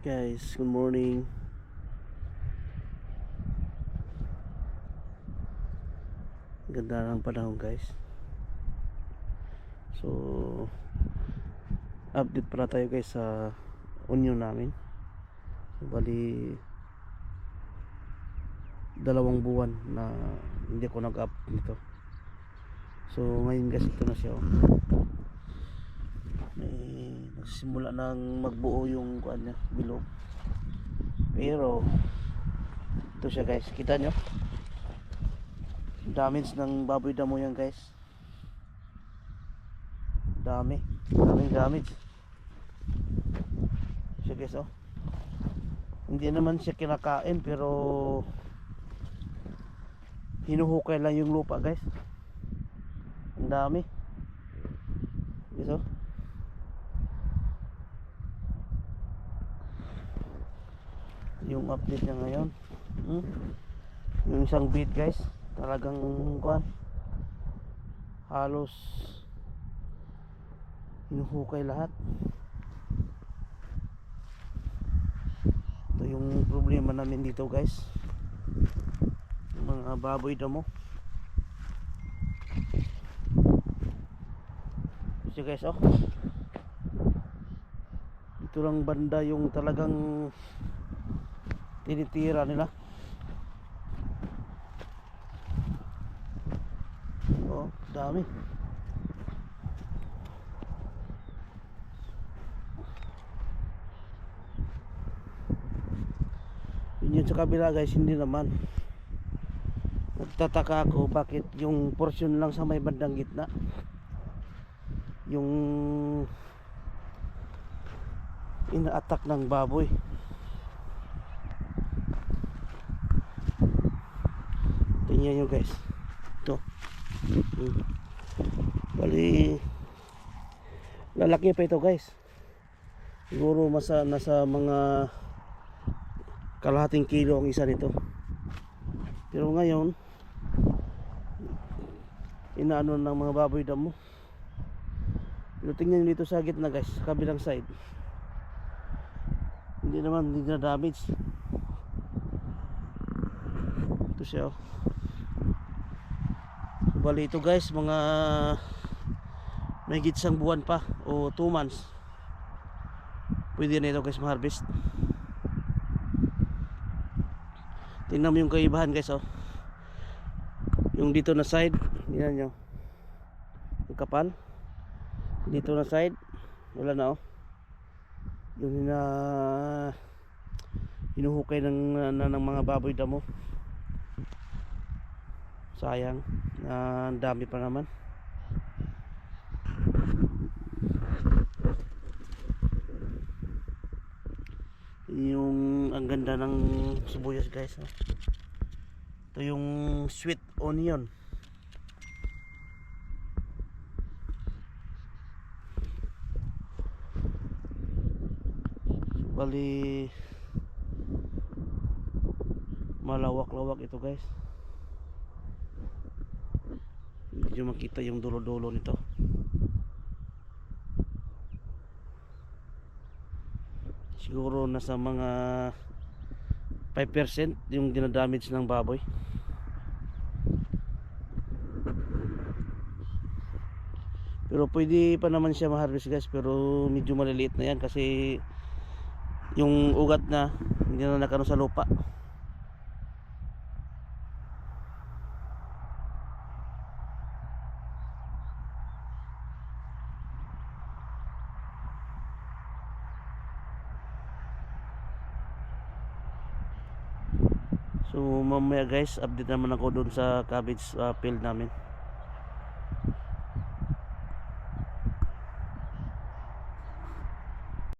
Guys, good morning. Ganda ng panahon guys. So, update pala tayo guys sa union namin. Bali, dalawang buwan na hindi ako nag-up nito. So, ngayon guys, ito na siya. oh. May nagsimula nang magbuo yung kuan niya, bilog. Pero, ito siya guys, kita nyo? Damage ng baboy damo yan guys. Dami, daming damage. Siya guys oh. Hindi naman siya kinakain pero hinuhukay lang yung lupa guys. Ang dami. Guys oh. Yung update niya ngayon. Hmm? yung isang beat guys. Talagang kuan halos hinuhukay lahat. Ito yung problema namin dito guys. Yung mga baboy damo. Kasi guys oh. Ito lang banda yung talagang tinitira nila. Oh dami. Yun sa kabila guys hindi naman. Nagtataka ako bakit yung portion lang sa may bandang gitna. Yung ina-attack ng baboy tingnan nyo guys. Ito. Hmm. bali lalaki pa ito guys. Siguro masa nasa mga kalahating kilo ang isa nito. Pero ngayon inaano ng mga baboy damo. Pero tingnan nyo dito sa gitna guys kabilang side. Hindi naman hindi na damage. Ito siya oh bali ito guys mga may isang buwan pa o 2 months pwede na ito guys ma-harvest. Tingnan mo yung kaibahan guys oh. Yung dito na side tingnan nyo. Yung kapal dito na side wala na oh. Yung na hinuhukay ng, na, ng mga baboy damo sayang. Ang dami pa naman. Yung ang ganda ng sibuyas guys oh. ito yung sweet onion. Bali malawak-lawak ito guys medyo makita yung dulo-dulo nito. Siguro nasa mga 5% yung dinadamage ng baboy. Pero pwede pa naman siya ma-harvest guys. Pero medyo maliliit na yan kasi yung ugat na hindi na nakano sa lupa So mamaya guys, update naman ako doon sa cabbage uh, field namin.